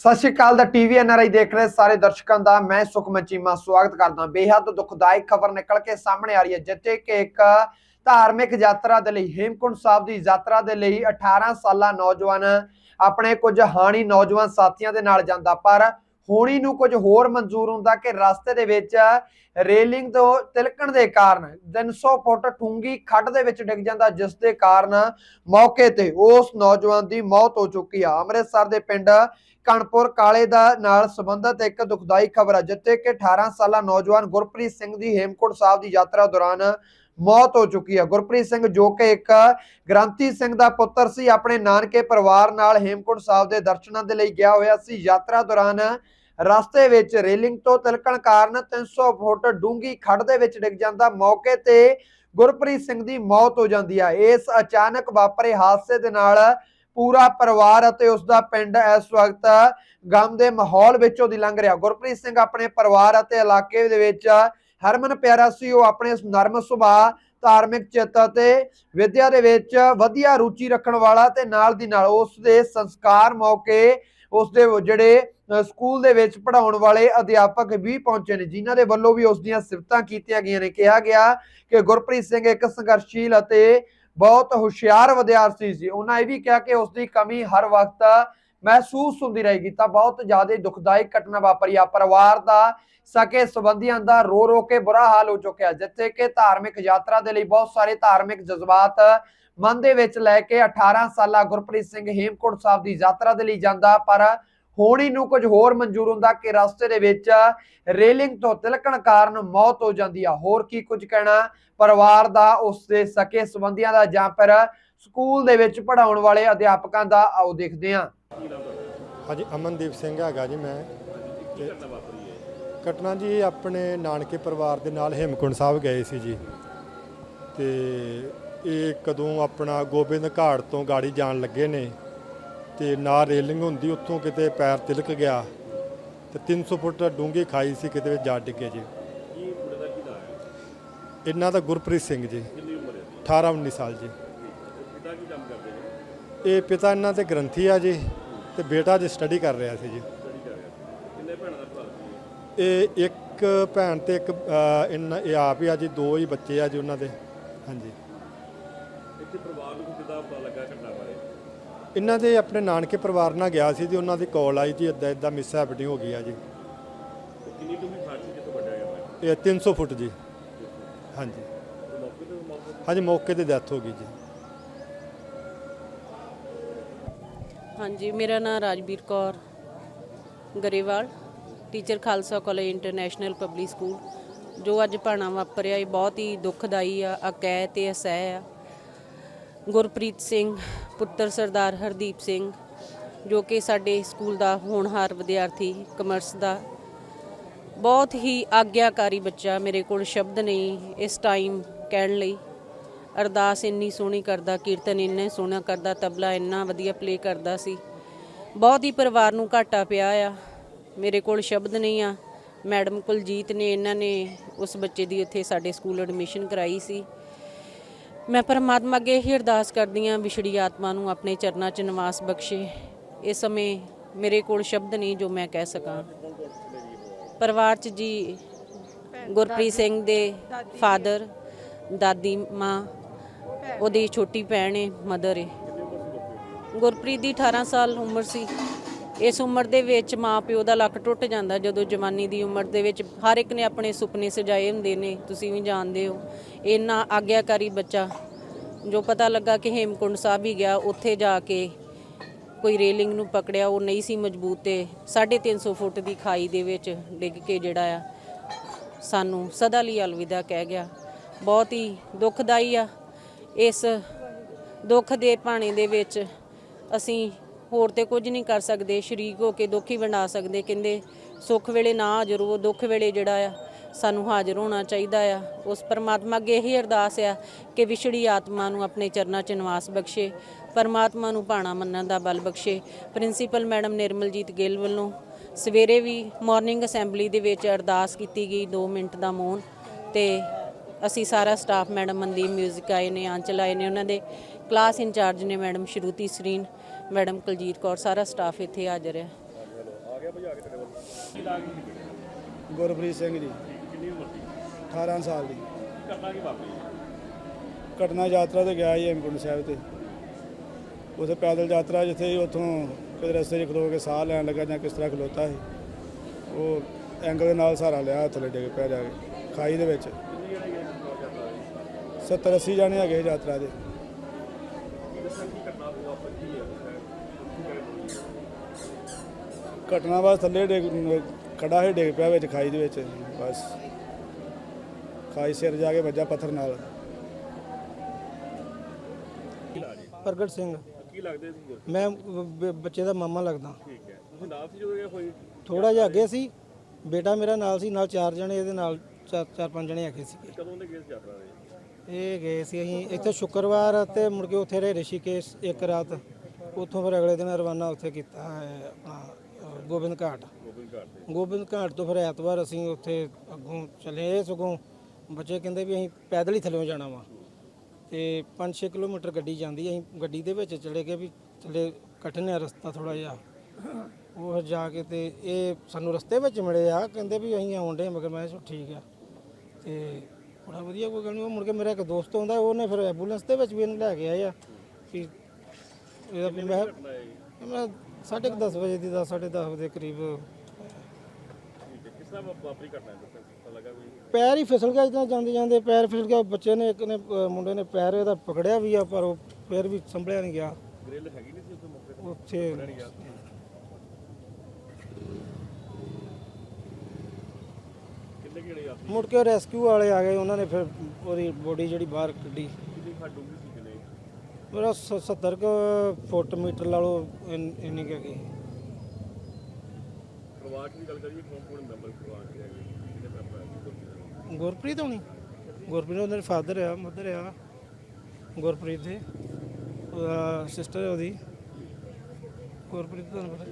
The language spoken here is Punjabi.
ਸਤਿ ਸ਼੍ਰੀ ਅਕਾਲ ਦਾ ਟੀਵੀ ਐਨਆਰਆਈ ਦੇਖ ਰਹੇ ਸਾਰੇ ਦਰਸ਼ਕਾਂ ਦਾ, ਮੈਂ ਸੁਖਮਨ ਚੀਮਾ, ਸਵਾਗਤ ਕਰਦਾ ਬੇਹੱਦ ਦੁਖਦਾਇਕ ਖਬਰ ਨਿਕਲ ਕੇ ਸਾਹਮਣੇ ਆ ਰਹੀ ਹੈ, ਜਿੱਥੇ ਕਿ ਇੱਕ ਧਾਰਮਿਕ ਯਾਤਰਾ ਦੇ ਲਈ, ਹੇਮਕੁੰਟ ਸਾਹਿਬ ਦੀ ਯਾਤਰਾ ਦੇ ਲਈ 18 ਸਾਲਾ ਨੌਜਵਾਨ, ਆਪਣੇ ਕੁਝ ਹਾਣੀ ਨੌਜਵਾਨ ਸਾਥੀਆਂ ਦੇ ਨਾਲ ਜਾਂਦਾ, ਪਰ ਹੋਣੀ ਨੂੰ ਕੁਝ ਹੋਰ ਮਨਜ਼ੂਰ ਹੁੰਦਾ ਕਿ ਰਸਤੇ ਦੇ ਵਿੱਚ ਰੇਲਿੰਗ ਤੋਂ ਤਿਲਕਣ ਦੇ ਕਾਰਨ 300 ਫੁੱਟ ਠੂੰਗੀ ਖੱਡ ਦੇ ਵਿੱਚ ਡਿੱਗ ਜਾਂਦਾ, ਜਿਸ ਦੇ ਕਾਰਨ ਮੌਕੇ ਤੇ ਉਸ ਨੌਜਵਾਨ ਦੀ ਮੌਤ ਹੋ ਚੁੱਕੀ ਆ। ਅੰਮ੍ਰਿਤਸਰ ਦੇ ਪਿੰਡ ਕਣਪੁਰ ਕਾਲੇ ਦਾ ਨਾਲ ਸੰਬੰਧਿਤ ਇੱਕ ਦੁਖਦਾਈ ਖਬਰ ਹੈ ਜਿੱਥੇ ਕਿ 18 ਸਾਲਾ ਨੌਜਵਾਨ ਗੁਰਪ੍ਰੀਤ ਸਿੰਘ ਦੀ ਹੇਮਕੁੰਟ ਸਾਹਿਬ ਦੀ ਯਾਤਰਾ ਦੌਰਾਨ ਮੌਤ ਹੋ ਚੁੱਕੀ ਹੈ ਗੁਰਪ੍ਰੀਤ ਸਿੰਘ ਜੋ ਕਿ ਇੱਕ ਗ੍ਰੰਥੀ ਸਿੰਘ ਦਾ ਪੁੱਤਰ ਸੀ। ਆਪਣੇ ਨਾਨਕੇ ਪਰਿਵਾਰ ਨਾਲ ਹੇਮਕੁੰਟ ਸਾਹਿਬ ਦੇ ਦਰਸ਼ਨਾਂ ਦੇ ਲਈ ਗਿਆ ਹੋਇਆ ਸੀ। ਯਾਤਰਾ ਦੌਰਾਨ ਰਸਤੇ ਵਿੱਚ ਰੇਲਿੰਗ ਤੋਂ ਤਿਲਕਣ ਕਾਰਨ 300 ਫੁੱਟ ਡੂੰਗੀ ਖੱਡ ਦੇ ਵਿੱਚ ਡਿੱਗ ਜਾਂਦਾ। ਮੌਕੇ ਤੇ ਗੁਰਪ੍ਰੀਤ ਸਿੰਘ ਦੀ ਮੌਤ ਹੋ ਜਾਂਦੀ ਹੈ ਇਸ ਅਚਾਨਕ ਵਾਪਰੇ ਹਾਦਸੇ ਦੇ ਨਾਲ ਪੂਰਾ ਪਰਿਵਾਰ ਅਤੇ ਉਸ ਦਾ ਪਿੰਡ ਇਸ ਵਕਤ ਗਮ ਦੇ ਮਾਹੌਲ ਵਿੱਚੋਂ ਦੀ ਲੰਘ ਰਿਹਾ। ਗੁਰਪ੍ਰੀਤ ਸਿੰਘ ਆਪਣੇ ਪਰਿਵਾਰ ਅਤੇ ਇਲਾਕੇ ਦੇ ਵਿੱਚ ਹਰਮਨ ਪਿਆਰਾ ਸੀ ਉਹ ਆਪਣੇ ਨਰਮ ਸੁਭਾਅ, ਧਾਰਮਿਕ ਚਿੱਤ ਅਤੇ ਵਿਦਿਆ ਦੇ ਵਿੱਚ ਵਧੀਆ ਰੁਚੀ ਰੱਖਣ ਵਾਲਾ ਤੇ ਨਾਲ ਦੀ ਨਾਲ ਉਸ ਦੇ ਸੰਸਕਾਰ ਮੌਕੇ ਉਸ ਦੇ ਜਿਹੜੇ ਸਕੂਲ ਦੇ ਵਿੱਚ ਪੜਾਉਣ ਵਾਲੇ ਅਧਿਆਪਕ ਵੀ ਪਹੁੰਚੇ ਨੇ, ਜਿਨ੍ਹਾਂ ਦੇ ਵੱਲੋਂ ਵੀ ਉਸ ਦੀਆਂ ਸਿਫਤਾਂ ਕੀਤੀਆਂ ਗਈਆਂ ਨੇ। ਕਿਹਾ ਗਿਆ ਕਿ ਗੁਰਪ੍ਰੀਤ ਸਿੰਘ ਇੱਕ ਸੰਘਰਸ਼ੀਲ ਅਤੇ ਬਹੁਤ ਹੁਸ਼ਿਆਰ ਵਿਦਿਆਰਥੀ ਸੀ ਉਹਨਾਂ ਇਹ ਵੀ ਕਿਹਾ ਕਿ ਉਸ ਦੀ ਕਮੀ ਹਰ ਵਕਤ ਮਹਿਸੂਸ ਹੁੰਦੀ ਰਹੇਗੀ, ਤਾਂ ਬਹੁਤ ਜ਼ਿਆਦਾ ਦੁਖਦਾਇਕ ਘਟਨਾ ਵਾਪਰੀ ਆ। ਪਰਿਵਾਰ ਦਾ ਸਕੇ ਸੰਬੰਧੀਆਂ ਦਾ ਰੋ ਰੋ ਕੇ ਬੁਰਾ ਹਾਲ ਹੋ ਚੁੱਕਿਆ ਜਿੱਥੇ ਕਿ ਧਾਰਮਿਕ ਯਾਤਰਾ ਦੇ ਲਈ ਬਹੁਤ ਸਾਰੇ ਧਾਰਮਿਕ ਜਜ਼ਬਾਤ ਮਨ ਦੇ ਵਿੱਚ ਲੈ ਕੇ 18 ਸਾਲਾ ਗੁਰਪ੍ਰੀਤ ਸਿੰਘ ਹੇਮਕੁੰਟ ਸਾਹਿਬ ਦੀ ਯਾਤਰਾ ਦੇ ਲਈ ਜਾਂਦਾ, ਪਰ ਹੋਣੀ ਨੂੰ ਕੁਝ ਹੋਰ ਮਨਜ਼ੂਰ ਹੁੰਦਾ ਕਿ ਰਸਤੇ ਦੇ ਵਿੱਚ ਰੇਲਿੰਗ ਤੋਂ ਤਿਲਕਣ ਕਾਰਨ ਮੌਤ ਹੋ ਜਾਂਦੀ ਆ। ਹੋਰ ਕੀ ਕੁਝ ਕਹਿਣਾ? ਪਰਿਵਾਰ ਦਾ, ਉਸ ਦੇ ਸਕੇ ਸੰਬੰਧੀਆਂ ਦਾ ਜਾਂ ਫਿਰ ਸਕੂਲ ਦੇ ਵਿੱਚ ਪੜਾਉਣ ਵਾਲੇ ਅਧਿਆਪਕਾਂ ਦਾ, ਆਓ ਦੇਖਦੇ ਹਾਂ। ਹਾਂਜੀ ਅਮਨਦੀਪ ਸਿੰਘ ਹੈਗਾ ਜੀ ਮੈਂ। ਤੇ ਘਟਨਾ ਜੀ ਆਪਣੇ ਨਾਨਕੇ ਪਰਿਵਾਰ ਦੇ ਨਾਲ ਹੇਮਕੁੰਟ ਸਾਹਿਬ ਗਏ ਸੀ ਜੀ। ਤੇ ਇਹ ਕਦੋਂ ਆਪਣਾ ਗੋਬਿੰਦ ਘਾਟ ਤੋਂ ਗਾੜੀ ਜਾਣ ਲੱਗੇ ਨੇ। ਤੇ ਨਾ ਰੇਲਿੰਗ ਹੁੰਦੀ ਉੱਥੋਂ ਕਿਤੇ ਪੈਰ ਤਿਲਕ ਗਿਆ। ਤੇ 300 ਫੁੱਟ ਡੂੰਘੀ ਖਾਈ ਸੀ ਕਿਤੇ ਵਿੱਚ ਜਾ ਡਿੱਗੇ ਜੀ। ਇਹਨਾਂ ਦਾ ਗੁਰਪ੍ਰੀਤ ਸਿੰਘ ਜੀ। 18 19 ਸਾਲ ਜੀ। ਇਹ ਪਿਤਾ ਇਹਨਾਂ ਦੇ ਗ੍ਰੰਥੀ ਆ ਜੀ। ਤੇ ਬੇਟਾ ਜੀ ਸਟੱਡੀ ਕਰ ਰਿਹਾ ਸੀ ਜੀ। ਇਹ ਇੱਕ ਭੈਣ ਤੇ ਇੱਕ ਅਹ, ਇਹਨਾਂ ਇਹ ਆਪ ਹੀ ਆ ਜੀ ਦੋ ਹੀ ਬੱਚੇ ਆ ਜੀ ਉਹਨਾਂ ਦੇ। ਹਾਂਜੀ। ਇੱਥੇ ਪਰਿਵਾਰ ਨੂੰ ਕਿਦਾਂ ਪਤਾ ਲੱਗਾ ਘਟਨਾ ਬਾਰੇ? ਇਹਨਾਂ ਦੇ ਆਪਣੇ ਨਾਨਕੇ ਪਰਿਵਾਰ ਨਾਲ ਗਿਆ ਸੀ ਜੀ ਉਹਨਾਂ ਦੀ ਕਾਲ ਆਈ ਜੀ ਇਦਾਂ ਇਦਾਂ ਮਿਸ ਹੈਪਨਿੰਗ ਹੋ ਗਈ ਆ ਜੀ। ਤੇ ਕਿੰਨੀ ਡੂੰਘੀ ਖਾਟ ਸੀ ਜਿੱਥੋਂ ਵੱਢਿਆ ਗਿਆ ਮੈਂ ਇਹ 300 ਫੁੱਟ ਜੀ। ਹਾਂਜੀ। ਮੌਕੇ ਤੇ ਮੌਕੇ ਹਾਂਜੀ ਮੌਕੇ ਤੇ ਡੈਥ ਹੋ ਗਈ ਜੀ। ਹਾਂਜੀ, ਮੇਰਾ ਨਾਮ Rajveer Kaur Grewal, teacher Khalsa college international public school. ਜੋ ਅੱਜ ਭਾਣਾ ਵਾਪਰਿਆ, ਇਹ ਬਹੁਤ ਹੀ ਦੁਖਦਾਈ ਆ ਅਕੈ ਤੇ ਅਸਹਿ ਆ। ਗੁਰਪ੍ਰੀਤ ਸਿੰਘ, ਪੁੱਤਰ ਸਰਦਾਰ ਹਰਦੀਪ ਸਿੰਘ, ਜੋ ਕਿ ਸਾਡੇ ਸਕੂਲ ਦਾ ਹੋਣਹਾਰ ਵਿਦਿਆਰਥੀ, ਕਮਰਸ ਦਾ। ਬਹੁਤ ਹੀ ਆਗਿਆਕਾਰੀ ਬੱਚਾ ਮੇਰੇ ਕੋਲ ਸ਼ਬਦ ਨਹੀਂ ਇਸ ਟਾਈਮ ਕਹਿਣ ਲਈ। ਅਰਦਾਸ ਇੰਨੀ ਸੋਹਣੀ ਕਰਦਾ ਕੀਰਤਨ ਇੰਨੇ ਸੋਹਣਾ ਕਰਦਾ ਤਬਲਾ ਇੰਨਾ ਵਧੀਆ ਪਲੇ ਕਰਦਾ ਸੀ। ਬਹੁਤ ਹੀ ਪਰਿਵਾਰ ਨੂੰ ਘਾਟਾ ਪਿਆ ਆ। ਮੇਰੇ ਕੋਲ ਸ਼ਬਦ ਨਹੀਂ ਆ। ਮੈਡਮ ਕੁਲਜੀਤ ਨੇ ਇਹਨਾਂ ਨੇ ਉਸ ਬੱਚੇ ਦੀ ਇੱਥੇ ਸਾਡੇ ਸਕੂਲ ਐਡਮਿਸ਼ਨ ਕਰਾਈ ਸੀ। ਮੈਂ ਪਰਮਾਤਮਾ ਅੱਗੇ ਇਹ ਅਰਦਾਸ ਕਰਦੀ ਹਾਂ ਵਿਛੜੀ ਆਤਮਾ ਨੂੰ ਆਪਣੇ ਚਰਨਾਂ 'ਚ ਨਿਵਾਸ ਬਖਸ਼ੇ। ਇਸ ਸਮੇਂ ਮੇਰੇ ਕੋਲ ਸ਼ਬਦ ਨਹੀਂ ਜੋ ਮੈਂ ਕਹਿ ਸਕਾਂ। ਪਰਿਵਾਰ 'ਚ ਜੀ ਗੁਰਪ੍ਰੀਤ ਸਿੰਘ ਦੇ ਫਾਦਰ ਦਾਦੀ ਮਾਂ ਉਹਦੀ ਛੋਟੀ ਭੈਣ ਏ ਮਦਰ ਏ। ਗੁਰਪ੍ਰੀਤ ਦੀ 18 ਸਾਲ ਉਮਰ ਸੀ। ਇਸ ਉਮਰ ਦੇ ਵਿੱਚ ਮਾਂ ਪਿਓ ਦਾ ਲੱਕ ਟੁੱਟ ਜਾਂਦਾ ਜਦੋਂ ਜਵਾਨੀ ਦੀ ਉਮਰ ਦੇ ਵਿੱਚ ਹਰ ਇੱਕ ਨੇ ਆਪਣੇ ਸੁਪਨੇ ਸਜਾਏ ਹੁੰਦੇ ਨੇ, ਤੁਸੀਂ ਵੀ ਜਾਣਦੇ ਹੋ। ਇੰਨਾ ਆਗਿਆਕਾਰੀ ਬੱਚਾ, ਜੋ ਪਤਾ ਲੱਗਾ ਕਿ ਹੇਮਕੁੰਡ ਸਾਹਿਬ ਹੀ ਗਿਆ, ਉੱਥੇ ਜਾ ਕੇ ਕੋਈ ਰੇਲਿੰਗ ਨੂੰ ਪਕੜਿਆ, ਉਹ ਨਹੀਂ ਸੀ ਮਜ਼ਬੂਤ ਤੇ 350 ਫੁੱਟ ਦੀ ਖਾਈ ਦੇ ਵਿੱਚ ਡਿੱਗ ਕੇ ਜਿਹੜਾ ਆ, ਸਾਨੂੰ ਸਦਾ ਲਈ ਅਲਵਿਦਾ ਕਹਿ ਗਿਆ। ਬਹੁਤ ਹੀ ਦੁਖਦਾਈ ਆ। ਇਸ ਦੁੱਖ ਦੇ ਪਾਣੀ ਦੇ ਵਿੱਚ ਅਸੀਂ ਹੋਰ ਤੇ ਕੁਝ ਨਹੀਂ ਕਰ ਸਕਦੇ, ਸ਼ਰੀਕ ਹੋ ਕੇ ਦੁੱਖ ਹੀ ਵੰਡਾ ਸਕਦੇ। ਕਹਿੰਦੇ, ਸੁੱਖ ਵੇਲੇ ਨਾ ਹਾਜ਼ਰ ਹੋ ਦੁੱਖ ਵੇਲੇ ਜਿਹੜਾ ਆ, ਸਾਨੂੰ ਹਾਜ਼ਰ ਹੋਣਾ ਚਾਹੀਦਾ ਆ। ਉਸ ਪਰਮਾਤਮਾ ਅੱਗੇ ਇਹੀ ਅਰਦਾਸ ਆ ਕਿ ਵਿਛੜੀ ਆਤਮਾ ਨੂੰ ਆਪਣੇ ਚਰਨਾਂ 'ਚ ਨਿਵਾਸ ਬਖਸ਼ੇ, ਪਰਮਾਤਮਾ ਨੂੰ ਭਾਣਾ ਮੰਨਣ ਦਾ ਬਲ ਬਖਸ਼ੇ। ਪ੍ਰਿੰਸੀਪਲ ਮੈਡਮ ਨਿਰਮਲਜੀਤ ਗਿੱਲ ਵੱਲੋਂ ਸਵੇਰੇ ਵੀ ਮਾਰਨਿੰਗ ਅਸੈਂਬਲੀ ਦੇ ਵਿੱਚ ਅਰਦਾਸ ਕੀਤੀ ਗਈ 2 ਮਿੰਟ ਦਾ ਮੌਨ ਤੇ ਅਸੀਂ ਸਾਰਾ ਸਟਾਫ ਮੈਡਮ ਮਨਦੀਪ ਮਿਊਜ਼ਿਕ ਆਏ ਨੇ ਆਂਚਲ ਆਏ ਨੇ, ਉਹਨਾਂ ਦੇ ਕਲਾਸ ਇੰਚਾਰਜ ਨੇ ਮੈਡਮ ਸ਼ਰੂਤੀ ਸਰੀਨ ਮੈਡਮ ਕੁਲਜੀਤ ਕੌਰ, ਸਾਰਾ ਸਟਾਫ ਇੱਥੇ ਹਾਜ਼ਰ ਹੈ। ਗੁਰਪ੍ਰੀਤ ਸਿੰਘ ਜੀ। ਕਿੰਨੀ ਉਮਰ ਦੀ 18 ਸਾਲ ਦੀ। ਕਰਨਾ ਕੀ ਵਾਪਰੀ? ਘਟਨਾ ਯਾਤਰਾ ਤੇ ਗਿਆ ਜੀ ਹੇਮਕੁੰਟ ਸਾਹਿਬ ਤੇ। ਉਥੇ ਪੈਦਲ ਯਾਤਰਾ ਜਿੱਥੇ ਉਥੋਂ ਕਿਤੇ ਰਸਤੇ 'ਚ ਖਲੋ ਕੇ ਸਾਹ ਲੈਣ ਲੱਗਾ ਜਾਂ ਕਿਸ ਤਰ੍ਹਾਂ ਖਲੋਤਾ ਸੀ, ਉਹ ਐਂਗਲ ਦੇ ਨਾਲ ਸਹਾਰਾ ਲਿਆ ਥੱਲੇ ਡਿੱਗ ਪਿਆ ਜਾ ਕੇ, ਖਾਈ ਦੇ ਵਿੱਚ ਕਿੰਨੀ ਜਿਹੜੀ ਇਹ ਯਾਤਰਾ ਹੈ 70 80 ਜਾਣੇ ਹੈਗੇ ਯਾਤਰਾ ਦੇ। ਘਟਨਾ ਬਸ ਥੱਲੇ ਡਿੱਗ ਖੜਾ ਹੀ ਡਿੱਗ ਪਿਆ ਵਿੱਚ ਖਾਈ ਦੇ ਵਿੱਚ ਬਸ। ਖਾਈ ਸਿਰ ਜਾ ਕੇ ਵੱਜਾ ਪੱਥਰ ਨਾਲ। ਪ੍ਰਗਟ ਸਿੰਘ। ਕੀ ਲੱਗਦੇ ਸੀ ਮੈਂ ਬ- ਬੱਚੇ ਦਾ ਮਾਮਾ ਲੱਗਦਾ। ਠੀਕ ਹੈ। ਤੁਸੀਂ ਨਾਲ ਸੀ ਜਦੋਂ ਇਹ ਹੋਈ? ਥੋੜਾ ਜਿਹਾ ਅੱਗੇ ਸੀ। ਬੇਟਾ ਮੇਰਾ ਨਾਲ ਸੀ ਨਾਲ ਚਾਰ ਜਣੇ ਇਹਦੇ ਨਾਲ ਚਾਰ ਚਾਰ ਪੰਜ ਜਣੇ ਹੈਗੇ ਸੀ ਕਦੋਂ ਦੇ ਗਏ ਸੀ ਯਾਤਰਾ ਦੇ ਇਹ ਗਏ ਸੀ ਅਸੀਂ। ਇੱਥੇ ਸ਼ੁੱਕਰਵਾਰ ਤੇ ਮੁੜ ਕੇ ਉੱਥੇ ਰਹੇ ਰਿਸ਼ੀਕੇਸ਼ ਇੱਕ ਰਾਤ। ਉੱਥੋਂ ਫਿਰ ਅਗਲੇ ਦਿਨ ਰਵਾਨਾ ਉੱਥੇ ਕੀਤਾ ਹੈ ਆਪਣਾ ਅ, ਗੋਬਿੰਦ ਘਾਟ। ਗੋਬਿੰਦ ਘਾਟ ਗੋਬਿੰਦ ਘਾਟ ਤੋਂ ਫਿਰ ਐਤਵਾਰ ਅਸੀਂ ਉੱਥੇ ਅੱਗੋਂ ਚਲੇ ਇਹ ਸਗੋਂ। ਬੱਚੇ ਕਹਿੰਦੇ ਵੀ ਅਸੀਂ ਪੈਦਲ ਹੀ ਥੱਲੇ ਜਾਣਾ ਵਾ। ਤੇ 5-6 ਕਿਲੋਮੀਟਰ ਗੱਡੀ ਜਾਂਦੀ ਅਸੀਂ ਗੱਡੀ ਦੇ ਵਿੱਚ ਚਲੇ ਗਏ ਵੀ ਥੱਲੇ ਕਠਿਨ ਹੈ ਰਸਤਾ ਥੋੜਾ ਜਿਹਾ। ਉਹ ਫਿਰ ਜਾ ਕੇ ਤੇ ਇਹ ਸਾਨੂੰ ਰਸਤੇ ਵਿੱਚ ਮਿਲੇ ਆ ਕਹਿੰਦੇ ਵੀ ਅਸੀਂ ਆਉਣ ਆਉਂਦੇ ਮਗਰ ਮੈਂ ਕਿਹਾ ਠੀਕ ਆ। ਤੇ ਬੜਾ ਵਧੀਆ ਕੋਈ ਗੱਲ ਨਹੀਂ ਉਹ ਮੁੜ ਕੇ ਮੇਰਾ ਇੱਕ ਦੋਸਤ ਆਉਂਦਾ ਉਹਨੇ ਫਿਰ ਐਂਬੂਲੈਂਸ ਦੇ ਵਿੱਚ ਵੀ ਇਹਨੂੰ ਲੈ ਕੇ ਆਏ ਆ ਵੀ ਇਹਦਾ ਵੀ ਮੈਂ ਮੈਂ ਸਾਢੇ ਕੁ ਦਸ ਵਜੇ ਦੀ ਦਸ ਸਾਢੇ ਦਸ ਵਜੇ ਦੇ ਕਰੀਬ। ਠੀਕ ਹੈ ਕਿਸ ਤਰ੍ਹਾਂ ਵਾ- ਵਾਪਰੀ ਘਟਨਾ ਹੈ ਦੱਸੋ ਪਤਾ ਲੱਗਾ ਕੋਈ ਪੈਰ ਹੀ ਫਿਸਲ ਗਿਆ ਇਦਾਂ ਜਾਂਦੇ ਜਾਂਦੇ ਪੈਰ ਫਿਸਲ ਗਿਆ ਬੱਚੇ ਨੇ ਇੱਕ ਨੇ ਅ, ਮੁੰਡੇ ਨੇ ਪੈਰ ਇਹਦਾ ਪਕੜਿਆ ਵੀ ਆ ਪਰ ਉਹ ਫਿਰ ਵੀ ਸੰਭਲਿਆ ਨਹੀਂ ਗਿਆ। ਗ੍ਰਿਲ ਹੈਗੀ ਨਹੀਂ ਸੀ ਉਸ ਮੌਕੇ ਤੇ? ਉੱਥੇ ਯਾਤਰੀ ਮੁੜ ਕੇ ਰੈਸਕਿਊ ਵਾਲੇ ਆ ਗਏ ਉਹਨਾਂ ਨੇ ਫਿਰ ਉਹਦੀ ਬੋਡੀ ਜਿਹੜੀ ਬਾਹਰ ਕੱਢੀ। ਕਿੰਨੀ ਖਾ ਡੂੰਗੀ ਸੀ ਕਿੰਨੇ ਮੇਰਾ 70 ਕੁ ਫੁੱਟ ਮੀਟਰ ਲਾ ਲਓ ਇੰਨ- ਇੰਨੀ ਕੁ ਹੈਗੀ। ਪਰਿਵਾਰ ਦੀ ਗੱਲ ਕਰੀਏ ਕੌਣ ਕੌਣ ਮੈਂਬਰ ਪਰਿਵਾਰ ਦੇ ਹੈਗੇ? ਕਿੰਨੇ ਮੈਂਬਰ ਹੈ ਗੁਰਪ੍ਰੀਤ ਹੋਣੀ। ਗੁਰਪ੍ਰੀਤ ਉਹਨਾਂ ਦੇ ਫਾਦਰ ਆ ਮਦਰ ਆ। ਗੁਰਪ੍ਰੀਤ ਦੇ ਸਿਸਟਰ ਉਹਦੀ। ਗੁਰਪ੍ਰੀਤ ਤੁਹਾਨੂੰ ਪਤਾ।